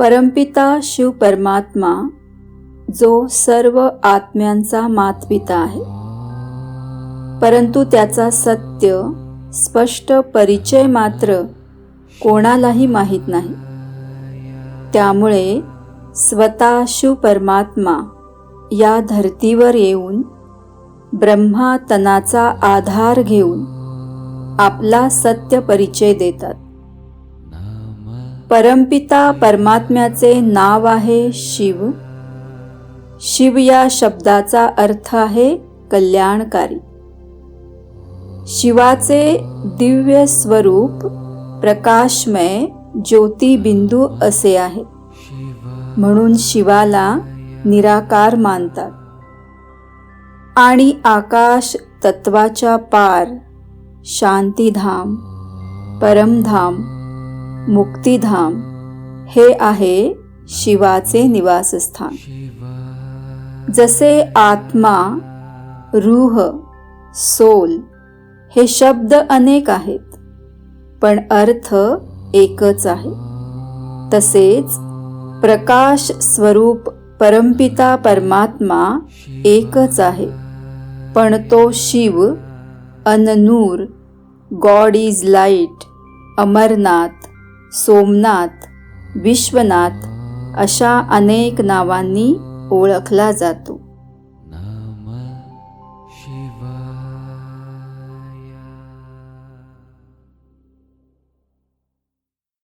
परमपिता शिव परमात्मा जो सर्व आत्म्यांचा मातपिता आहे. परंतु त्याचा सत्य स्पष्ट परिचय मात्र कोणालाही माहीत नाही. त्यामुळे स्वतः शिव परमात्मा या धर्तीवर येऊन ब्रह्मातनाचा आधार घेऊन आपला सत्य परिचय देतात. परमपिता परमात्म्याचे नाव आहे शिव. शिव या शब्दाचा अर्थ आहे कल्याणकारी. शिवाचे दिव्य स्वरूप प्रकाशमय ज्योतिबिंदू असे आहे. म्हणून शिवाला निराकार मानतात. आणि आकाश तत्वाच्या पार शांतीधाम परमधाम मुक्तिधाम हे आहे शिवाचे निवासस्थान. जसे आत्मा रूह सोल हे शब्द अनेक आहेत पण अर्थ एकच आहे. तसेच प्रकाश स्वरूप परमपिता परमात्मा एकच आहे पण तो Shiv अननूर God is light Amarnath Somnath Vishwanath अशा अनेक नावांनी ओळखला जातो.